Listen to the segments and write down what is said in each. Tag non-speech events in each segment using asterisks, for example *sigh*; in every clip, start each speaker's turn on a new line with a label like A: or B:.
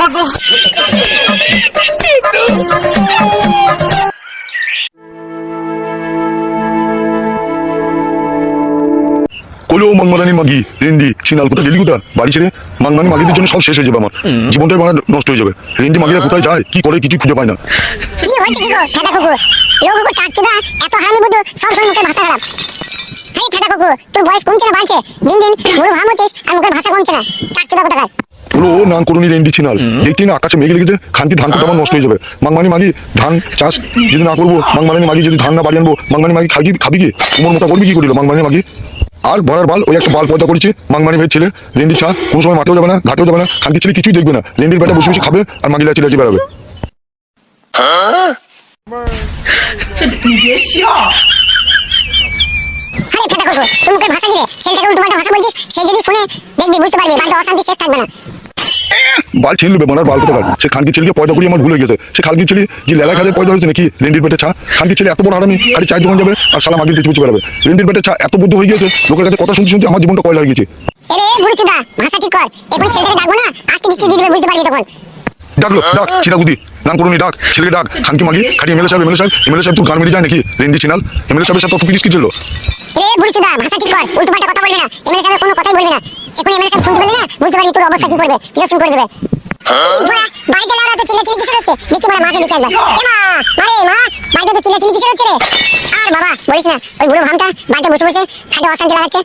A: ভাগো।
B: কলো মাংমারানি মাগি রেন্ডি চিনাল কোথায় গেলি কোথা বাড়ি ছেড়ে মাংমানি মাগিদের জন্য সব শেষ হয়ে যাবে আমার। জীবনটাই মানে নষ্ট হয়ে যাবে। রেন্ডি মাগিরা কোথায় যায়? কি করে কিছু খুঁজে পায় না।
C: কি হয়েছে কি গো? কুকুর। লো কুকুর টাকচুদা এত হারামি বুদ্ধু সব সময় মুখে ভাষা খারাপ। এই ফেদা কুকুর তোর বয়স কমছে না বাড়ছে? দিন দিন বুড়ো ভাম হচ্ছিস আর মুখের ভাষা কমছে না। টাকচুদা কোথাকার?
B: হলো নাং করুনি রেন্ডি চিনাল দেখছি না আকাশে মেঘ লেগেছে খানকি ধান কোটা আমার নষ্ট হয়ে যাবে। মাংমানি মাগি ধান চাষ যদি না করব মাংমানি মাগি যদি ধান না বাড়ি আনব মাংমানি মাগি খাবি খাবি কি? তোমার মতো করবি কি করিল মাংমানি মাগি? আর ভরার বাল ওই একটা বাল পয়দা করেছে মাংমানি ভাই ছেলে। রেন্ডি ছা কোনো সময় মাঠেও যাবে না ঘাটেও যাবে না খানকি ছেলে কিছুই দেখবে না। রেন্ডির বেটা বসে বসে খাবে আর মাগিলা চিলাচি বেড়াবে।
C: আরে ফেদা কুকুর তুই মুখের ভাষা কি রে ছেলেটাকে উল্টো ভাষা বলছিস সে যদি শুনে দেখবি বুঝতে পারবি বাড়িতে অশান্তি শেষ থাকবে না।
B: বাল ছিল নেবে মানার বাল কোথাকার সে খানকি ছেলেকে পয়দা করি আমার ভুলে গেছে। সে খানকি ছেলে যে লেলা খাদের পয়দা হয়েছে নাকি? রেন্ডির পেটে ছা খানকি ছেলে এত বড় হারামি, খালি চায়ের দোকান যাবে আর সালা মাগির কিছু বেড়াবে। রেন্ডির পেটে ছা এত বুদ্ধ হয়ে গেছে লোকের কাছে কথা শুনতে শুনতে আমার জীবনটা কয়লা হয়ে গেছে।
C: ভাষা ঠিক কর। এরপরে ছেলেটাকে ডাকবো না? আজকে বৃষ্টি দিয়ে দেবে, বুঝতে পারবি তখন।
B: ডাকলো ডাক নাম করুনি ডাক। ছেলেকে ডাক। মাগি খালি এমএলএ সাহেব এমএলএ সাহেব। এমএলএ সাহেব তোর গান মেরে যায় নাকি? রেন্ডি চিনাল এমএলএ সাথে কি
C: ভাষা ঠিক কর। কথা বলবি না। এমএলএ সাহেব কোনো কথাই বলবি না। এখন এমএলএ সাহেব শুনতে না? বুঝতে তোর অবস্থা কি করবে। কি শুরু করে দেবে? তো কিসের হচ্ছে? মাকে মা মারে মা তো কিসের হচ্ছে রে? আর বাবা, বলিস না, ওই বুড়ো ভামটা বসে বসে খাটে অশান্তি লাগাচ্ছে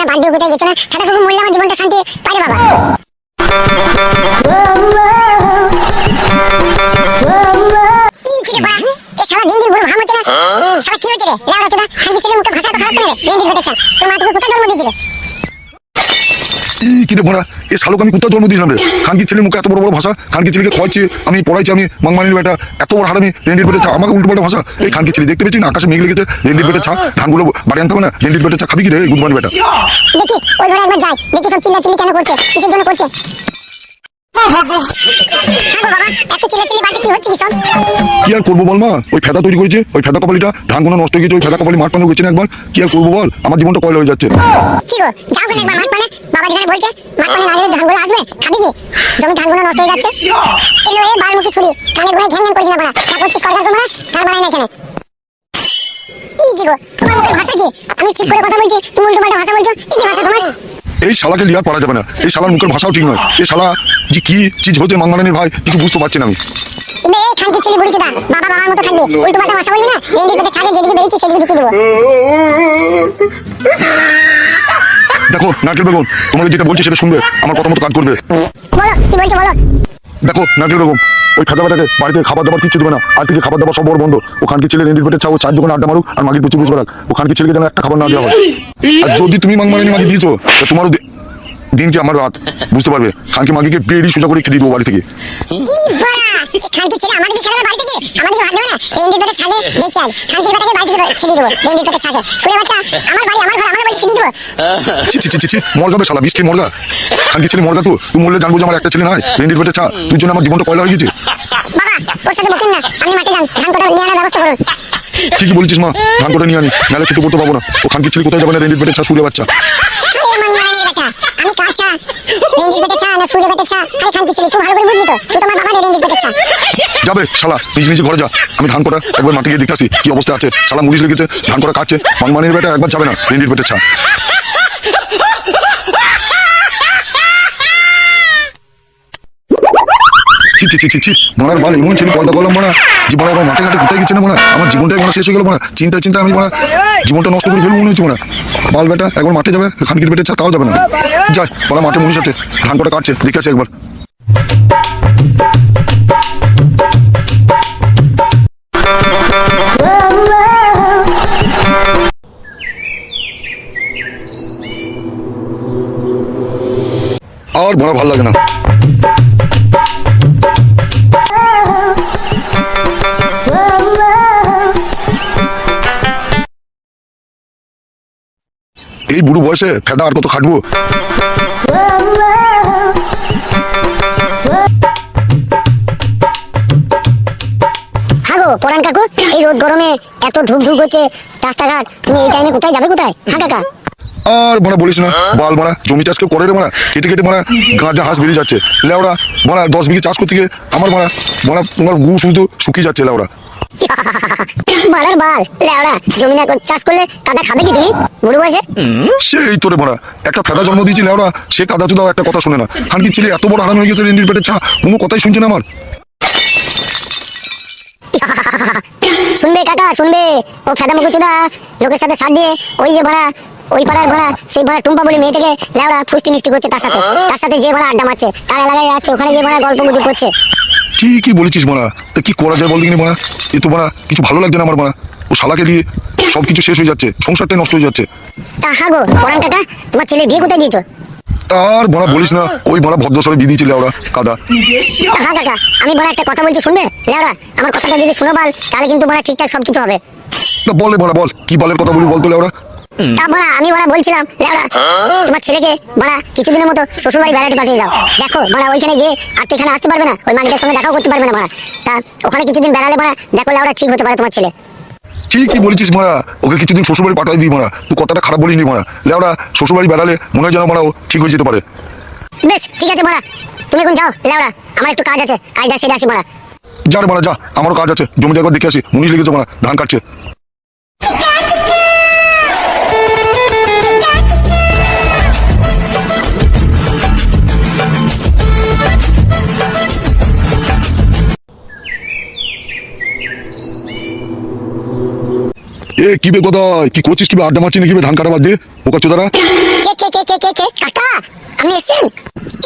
C: না, বাদ দিয়ে কোথায় না? শুধু জীবনটা শান্তি পারে বাবা। না শালা কি রে? লাউড়া চোদা খানকি ছেলে মুখে ভাষা তো খারাপ করে রে। দিন দিন তোর মা তোকে কোথায় জন্ম দিয়েছিল
B: ই কি ভোড়া এ শালোক আমি কোথাও জন্ম দিয়েছিলাম রে। খানকি ছেলে মুখে এত বড় বড় ভাষা? খানকি ছেলেকে খাওয়াচ্ছি আমি পড়াইছি আমি মাংমানির বেটা। এত বড় হারামি রেন্ডির পেটে চা আমাকে উল্টো ভাষা। এই খানকি ছেলে দেখতে পেয়েছি না? আকাশে মেঘ লেগেছে রেন্ডির পেটে চা ধানগুলো বাড়ি আনতে হবে না। রেন্ডির পেটে চা খাবি কি রে গুদমান বেটা?
C: দেখি ওই ঘরে একবার যাই। দেখি সব চিল্লা চিল্লি কেন করছে? কিসের জন্য করছে?
A: ভাগো
C: হ্যাঁ কি হচ্ছে কি সব
B: কি আর করব বল মা? ওই ফেদা তৈরি করেছে ওই ফেদা কপালিটা ধানগুলো নষ্ট হয়ে গেছে ওই ফেদা কপালি মাঠ পানো গেছে না একবার? কি আর করব বল? আমার জীবনটা কয়লা হয়ে যাচ্ছে।
C: কি গো যাও কেন একবার মাঠ পানে। বাবা যেখানে বলছে মাঠ পানে না গেলে ধানগুলো আসবে? খাবি কি? জমি ধানগুলো নষ্ট হয়ে যাচ্ছে? এলো এ বালমুখী ছুরি কানে গুনে ঘ্যান ঘ্যান করিস না বাড়া যা করছিস কর তোমরা ধান বানাই না এখানে। কি গো তোমার মুখের ভাষা কি? আমি ঠিক করে কথা বলছি তুমি উল্টো পাল্টা ভাষা বলছো কি ভাষা তোমার?
B: এই শালাকে লিয়ার পারা যাবে না। এই শালার মুখের ভাষাও ঠিক নয়। এই শালা যে কি চিজ হতে মাঙ্গানের ভাই কিছু বুঝতে পারছি না আমি।
C: খানকি ছেলে বুড়ি বাবা বাবার মতো থাকবে। উল্টো পাল্টা ভাষা বলবি না? রেন্ডির পেটে যেদিকে বেরিয়েছি সেদিকে ঢুকিয়ে দেবো।
B: দেখো নারকেল বেগুন তোমাকে যেটা বলছি সেটা শুনবে আমার কথা মতো কাজ করবে।
C: বলো কি বলছো বলো?
B: দেখো নারকেল বেগম ওই খাদা বাটাকে বাড়িতে খাবার দাবার কিছু দেবে না। আজ থেকে খাবার দাবার সব বড় বন্ধ। ওখানকে ছেলে রেন্ডির পেটে চাও, চার দোকানে আড্ডা মারুক, আর মাগির পুচু পুচু রাখ ওখানকে ছেলেকে যেন একটা খাবার না দেওয়া হয়। আর যদি তুমি মাংমারানি মাগি দিয়েছ তোমারও দিন কি আমার রাত বুঝতে পারবে? খানকে মাগিকে বেরি সোজা করে খেতে দেবো বাড়ি থেকে। ছি ছি ছি ছি ছি শালা বিষ খেয়ে মরগা। খানকে ছেলে মরগা তো তুই মরলে জানব যে আমার একটা ছেলে নাই। রেন্ডির পেটে চা তুই জন্য আমার জীবনটা কয়লা হয়ে গেছে।
C: বাবা ওর সাথে বকিন না আপনি মাঠে যান ধান কোটা নিয়ে আনার ব্যবস্থা করুন।
B: ঠিকই বলেছিস মা ধান করে নিয়ে আনি নাহলে খেতে পড়তে পাবো না। ও খানকি ছেলে কোথায় যাবে না রেন্ডির পেটে চা সুরে বাচ্চা
C: আরে মাংমারানির বেটা আমি কার করে
B: যাবে, শালা নিজে নিজে ঘরে যা, আমি ধান কটা, একবার মাটি গিয়ে দেখতেছি কি অবস্থা আছে? শালা মুড়ি লেগেছে, ধান কটা কাটছে মাংমানির বেটা একবার যাবে না রেন্ডির পেটে ছা ছি ছি ছি ছি মনার বাল এমন ছেলে, পয়দা করলাম মনে যে আমার মাঠে ঘাটে কোথায় গেছে না মনে আমার জীবনটাই মনে শেষ হয়ে গেল মনে চিন্তা চিন্তা আমি মনে জীবনটা নষ্ট করে ফেলব মনে হচ্ছে মনে বাল বেটা, একবার মাঠে যাবে, খানকির চা তাও যাবে না। যাই বলা মাঠে মনির সাথে ধান কটা কাটছে, দেখে আসি একবার। আর বড় ভালো লাগে না। এই বুড়ো বয়সে ফেদা আর কত খাটবো?
C: পরান কাকু এই রোদ গরমে এত ধুক ধুক হচ্ছে রাস্তাঘাট তুমি এই টাইমে কোথায় যাবে কোথায়? হ্যাঁ কাকা।
B: আর মারা বলিস না বাল মারা জমি চাষ কেউ করে রে মারা কেটে কেটে মারা গাঁজা হাঁস বেরিয়ে যাচ্ছে। লেওড়া মারা দশ বিঘে চাষ করতে গিয়ে আমার মারা মারা তোমার গু শুধু শুকিয়ে যাচ্ছে লেওড়া। *laughs*
C: বালার বাল লেওড়া জমি না চাষ করলে কাদা খাবে কি তুমি? বুড়ো বয়সে?
B: সেই তোরে মারা একটা ফেদা জন্ম দিয়েছি লেওড়া সে কাদা চুদাও একটা কথা শুনে না। খানকি ছেলে এত বড় হারাম হয়ে গেছে রেন্ডির পেটে কোনো কথাই শুনছে না আমার। *laughs*
C: শুনবে কাকা শুনবে। ও ফেদা মুখুচুদা লোকের সাথে সাথ দিয়ে ওই যে ভাড়া ওই পাড়ার ভাড়া সেই ভাড়া টুম্পা বলে মেয়েটাকে লেওড়া ফুষ্টি মিষ্টি করছে তার সাথে। তার সাথে যে ভাড়া আড্ডা মারছে তার এলাকায় যাচ্ছে ওখানে যে ভাড়া গল্প গুজব করছে।
B: কি বলেছিস মারা। তা কি করা যায় বল দেখিনি মারা? এ তো মারা কিছু ভালো লাগছে না আমার মারা। ও শালাকে দিয়ে সব কিছু শেষ হয়ে যাচ্ছে সংসারটাই নষ্ট হয়ে যাচ্ছে।
C: তা হা গো পরান কাকা তোমার ছেলে বিয়ে কোথায় দিয়েছ?
B: তার বড়া বলিস না ওই বড়া ভদ্রস্বরে বিয়ে দিয়েছিল ওরা কাদা।
C: তা হা কাকা আমি বড় একটা কথা বলছি শুনবে? লেওড়া আমার কথাটা যদি শুনো বাল তাহলে কিন্তু বড় ঠিকঠাক সবকিছু হবে।
B: তা বলে বড়া বল কি বালের কথা বলি বলতো ওরা
C: তা বড়া আমি বড়া বলছিলাম লেওড়া তোমার ছেলেকে বড়া কিছুদিনের মতো শ্বশুর বাড়ি বেড়াতে পাঠিয়ে দাও। দেখো বড়া ওইখানে গিয়ে আর তো এখানে আসতে পারবে না ওই মালিকের সঙ্গে দেখাও করতে পারবে না বড়া। তা ওখানে কিছুদিন বেড়ালে বড়া দেখো লেওড়া ঠিক হতে পারে তোমার ছেলে।
B: ঠিকই বলেছিস মারা ওকে কিছুদিন শ্বশুরবাড়ি পাঠাই দিই মারা তুই কথাটা খারাপ বলিনি মারা লেওড়া শ্বশুরবাড়ি বেড়ালে মনে হয় যেন মারা ও ঠিক হয়ে যেতে পারে।
C: বেশ ঠিক আছে বড়া তুমি এখন যাও লেওড়া আমার একটু কাজ আছে কাজটা সেরে আসি বড়া।
B: যা রে মারা যা আমারও কাজ আছে জমিটা একবার দেখে আসি মুনিশ লেগেছে মারা ধান কাটছে। এ কি বে কোথায়? কি করছিস কি বে? আড্ডা মারছিস নাকি ধান কাটা বাদ দিয়ে পোকা চোদারা।
C: কে কে কে কে কে কে? কাকা আপনি এসেছেন?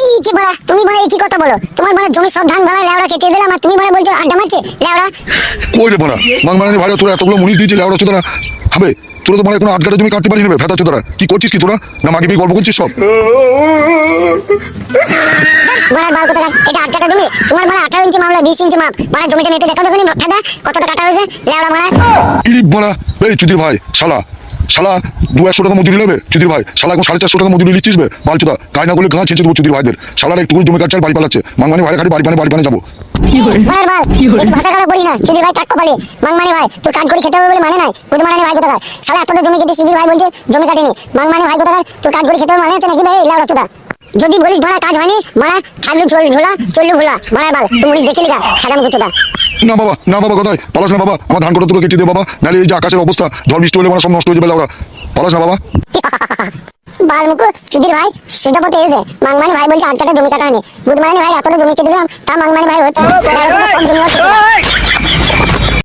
C: ই কি বড়া তুমি বড়া কি কথা বলো? তোমার বড়া জমি সব ধান ভাড়া লেওড়া কেটে দিলাম আর তুমি বড়া বলছো আড্ডা মারছে? লেওড়া?
B: কই রে মারা মাং মানে ভাই তোরা এতগুলো মুনিশ দিয়েছিস লেওড়া চোদারা। হবে? তোরা তো মানে কোনো আটগাটা জমি কাটতে পারিস না ভেতা চোদ্দ কি করছিস কি তোরা? না বিয়ে গল্প করছিস সব?
C: বাল কোথাকার? এটা আট জমি? তোমার বড়া আঠারো ইঞ্চি মামলা বিশ ইঞ্চি মাপ। বড়া জমিটা নেটে দেখো দেখুন ফাঁদা কতটা কাটা হয়েছে? লেওড়া মারা
B: ইরি মারা এই চুদির ভাই শালা। শালা দু একশো টাকা মজুরি নেবে চুদির ভাই। শালা এখন সাড়ে চারশো টাকা মজুরি নিচ্ছিস বে বালচুদা তাই না করলে গাঁ ছেঁচে দেবো চুদির ভাইদের। শালার একটু জমি কাটছে বাড়ি পালাচ্ছে। মাংমানি ভাই খালি বাড়ি পানে বাড়ি পানে যাব।
C: বড়ার বাল বেশি ভাষা খারাপ বলি না? চুদির ভাই টাক্কা মাংমানি ভাই তোর কাজ করে খেতে হবে বলে মানে নাই? ভাই কোথাকার? শালা এত জমি কেটে চুদির ভাই বলছে জমি কাটেনি। মাংমানি ভাই কোথাকার? তোর কাজ করে খেতে হবে মানে আছে নাকি ভাই লাউ চোদা যদি বলিস ভাড়া কাজ হয়নি মারা থাকলু ঝোল ঝোলা চললু ভোলা মারার বাল তুই বলিস দেখে লিখা খেলাম কুচোদা
B: না বাবা না বাবা কোথায়? পালাস না বাবা আমার ধান কটা তোকে কেটে দে বাবা নাহলে এই যে আকাশের অবস্থা ঝড় বৃষ্টি হলে মানে সব নষ্ট হয়ে যাবে ওরা পালাস না বাবা। *laughs*
C: বালমুকু সুধীর ভাই সোজা পথে এসে মাংমানি ভাই বলছে আট কাটা জমি কাটা হয়নি। বুধমানি ভাই এতটা জমি কেটে দিলাম তা মাংমানি ভাই হচ্ছে সব জমি হচ্ছে